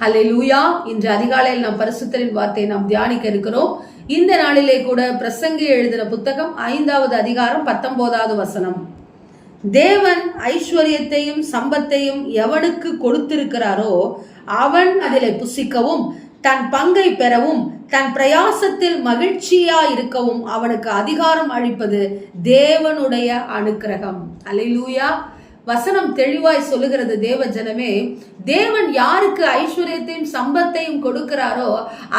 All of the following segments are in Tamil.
ஹலே லூயா இன்று அதிகாலையில் நாம் பரிசுத்தரின் வார்த்தையை நாம் தியானிக்க இருக்கிறோம். இந்த நாளிலே கூட பிரசங்கி எழுதின புத்தகம் ஐந்தாவது அதிகாரம் பத்தொன்பதாவது வசனம். தேவன் ஐஸ்வர்யத்தையும் சம்பத்தையும் எவனுக்கு கொடுத்திருக்கிறாரோ அவன் அதிலே புசிக்கவும் தன் பங்கை பெறவும் தன் பிரயாசத்தில் மகிழ்ச்சியா இருக்கவும் அவனுக்கு அதிகாரம் அளிப்பது தேவனுடைய அனுக்கிரகம். அல்லேலூயா வசனம் தெளிவாய் சொல்லுகிறது தேவ ஜனமே. தேவன் யாருக்கு ஐஸ்வர்யத்தையும் சம்பத்தையும் கொடுக்கிறாரோ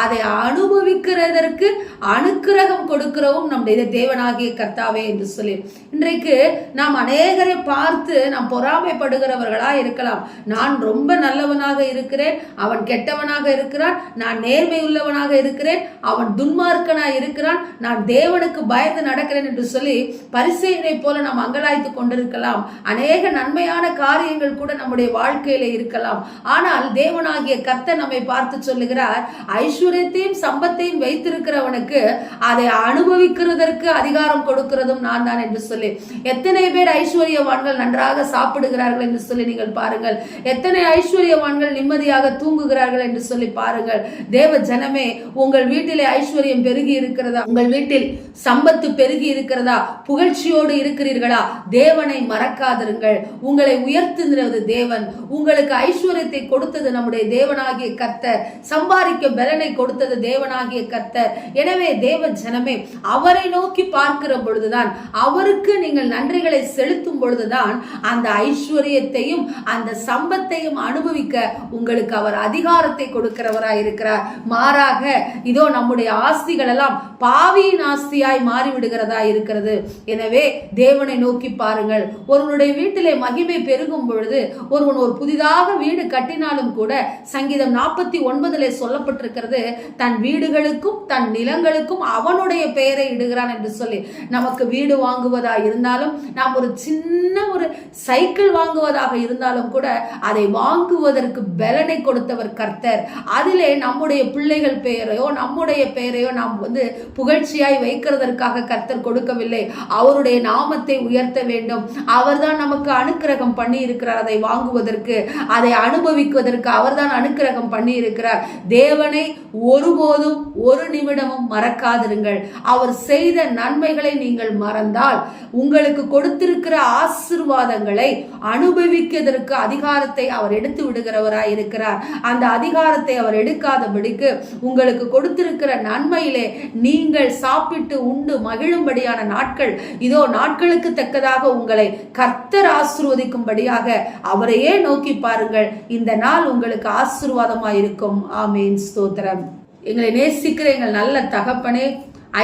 அதை அனுபவிக்கிறதற்கு அனுக்கிரகம் கொடுக்கிறவும் நம்முடைய தேவனாகிய கர்த்தாவே என்று சொல்லி. இன்றைக்கு நாம் அநேகரை பார்த்து நாம் பொறாமைப்படுகிறவர்களா இருக்கலாம். நான் ரொம்ப நல்லவனாக இருக்கிறேன் அவன் கெட்டவனாக இருக்கிறான் நான் நேர்மை உள்ளவனாக இருக்கிறேன் அவன் துன்மார்க்கனாக இருக்கிறான் நான் தேவனுக்கு பயந்து நடக்கிறேன் என்று சொல்லி பரிசெயனை போல நாம் அங்கலாய்த்து கொண்டிருக்கலாம். அநேக நன்மையான காரியங்கள் கூட நம்முடைய வாழ்க்கையில இருக்கலாம். ஆனால் தேவனாகிய கத்த நம்மை பார்த்து சொல்லுகிறார் ஐஸ்வர்யத்தையும் சம்பத்தையும் வைத்திருக்கிறவனுக்கு அதை அனுபவிக்கிறதற்கு அதிகாரம் கொடுக்கிறதும் நான் தான் என்று சொல்லி. எத்தனை பேர் ஐஸ்வர்யவான்கள் நன்றாக சாப்பிடுகிறார்கள் என்று சொல்லி நீங்கள் பாருங்கள். எத்தனை ஐஸ்வர்யவான்கள் நிம்மதியாக தூங்குகிறார்கள் என்று சொல்லி பாருங்கள். தேவ ஜனமே உங்கள் வீட்டிலே ஐஸ்வர்யம் பெருகி இருக்கிறதா? உங்கள் வீட்டில் சம்பத்து பெருகி இருக்கிறதா? புகழ்ச்சியோடு இருக்கிறீர்களா? தேவனை மறக்காதிருங்கள். உங்களை உயர்த்துகிறது தேவன். உங்களுக்கு ஐஸ்வர்யத்தை கொடுத்தது நம்முடைய தேவனாகிய கர்த்தர். சம்பாதிக்க பலனை கொடுத்தது தேவனாகிய கர்த்தர். எனவே தேவ ஜனமே அவரை நோக்கி பார்க்கிற பொழுதுதான் அவருக்கு நீங்கள் நன்றிகளை செலுத்தும் பொழுதுதான் அந்த ஐஸ்வர்யத்தையும் அந்த சம்பத்தையும் அனுபவிக்க உங்களுக்கு அவர் அதிகாரத்தை கொடுக்கிறவராய் இருக்கிறார். மாறாக இதோ நம்முடைய ஆஸ்திகள் எல்லாம் பாவியின் ஆஸ்தியாய் மாறிவிடுகிறதா இருக்கிறது. எனவே தேவனை நோக்கி பாருங்கள். ஒருவனுடைய வீட்டிலே மகிமை பெருகும் பொழுது ஒருவன் ஒரு புதிதாக வீடு கட்டினாலும் கூட சங்கீதம் நாற்பத்தி ஒன்பதுல சொல்லப்பட்டிருக்கிறது தன் வீடுகளுக்கும் தன் நிலங்களுக்கும் அவனுடைய பெயரை இடுகிறான் என்று சொல்லி. நமக்கு வீடு வாங்குவதா இருந்தாலும் நாம் ஒரு சின்ன ஒரு சைக்கிள் வாங்குவதாக இருந்தாலும் கூட அதை வாங்குவதற்கு பலனை கொடுத்தவர் கர்த்தர். அதிலே நம்முடைய பிள்ளைகள் பெயரையோ நம்முடைய பெயரையோ நாம் வந்து புகழ்ச்சியாய் வைக்கிறதற்காக கர்த்தர் கொடுக்கவில்லை. அவருடைய நாமத்தை உயர்த்த வேண்டும். அவர்தான் நமக்கு அனுக்கிரகம் பண்ணி இருக்கிறார் அதை வாங்குவதற்கு அதை அனுபவிக்குவதற்கு அவர்தான் அனுக்கிரகம் பண்ணி இருக்கிறார் தேவனை ஒருபோதும் ஒரு நிமிடமும் மறக்காதிருங்கள். அவர் செய்த நன்மைகளை நீங்கள் மறந்தால் உங்களுக்கு கொடுத்திருக்கிற ஆசிர்வாதங்களை அனுபவிக்கிறதற்கு அதிகாரத்தை அவர் எடுத்து விடுகிறவராய் இருக்கிறார். அந்த அதிகாரத்தை அவர் எடுக்காதபடிக்கு உங்களுக்கு கொடுத்திருக்கிற நன்மையிலே நீங்கள் சாப்பிட்டு உண்டு மகிழும்படியான நாட்கள். இதோ நாட்களுக்கு தக்கதாக உங்களை கர்த்தர் ஆசிர்வதிக்கும்படியாக அவரையே நோக்கி பாருங்கள். இந்த நாள் உங்களுக்கு ஆசிர்வாதமாக இருக்கும் ஆமேன். ஸ்தோத்திரம். எங்களை நேசிக்கிற எங்கள் நல்ல தகப்பனே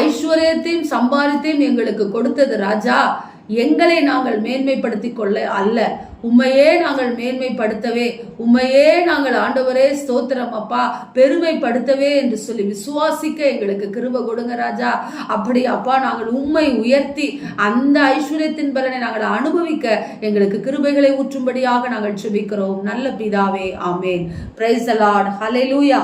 ஐஸ்வர்யத்தையும் சம்பாதித்தையும் எங்களுக்கு கொடுத்தது ராஜா. எங்களை நாங்கள் மேன்மைப்படுத்தி கொள்ள அல்ல. உண்மையே நாங்கள் மேன்மைப்படுத்தவே உண்மையே நாங்கள் ஆண்டவரே ஸ்தோத்திரம் அப்பா பெருமைப்படுத்தவே என்று சொல்லி விசுவாசிக்க எங்களுக்கு கிருப கொடுங்க ராஜா. அப்படி அப்பா நாங்கள் உண்மை உயர்த்தி அந்த ஐஸ்வர்யத்தின் பலனை நாங்கள் அனுபவிக்க எங்களுக்கு கிருபைகளை ஊற்றும்படியாக நாங்கள் சுபிக்கிறோம் நல்ல பிதாவே ஆமேன். பிரைஸ் அலாட் ஹலே லூயா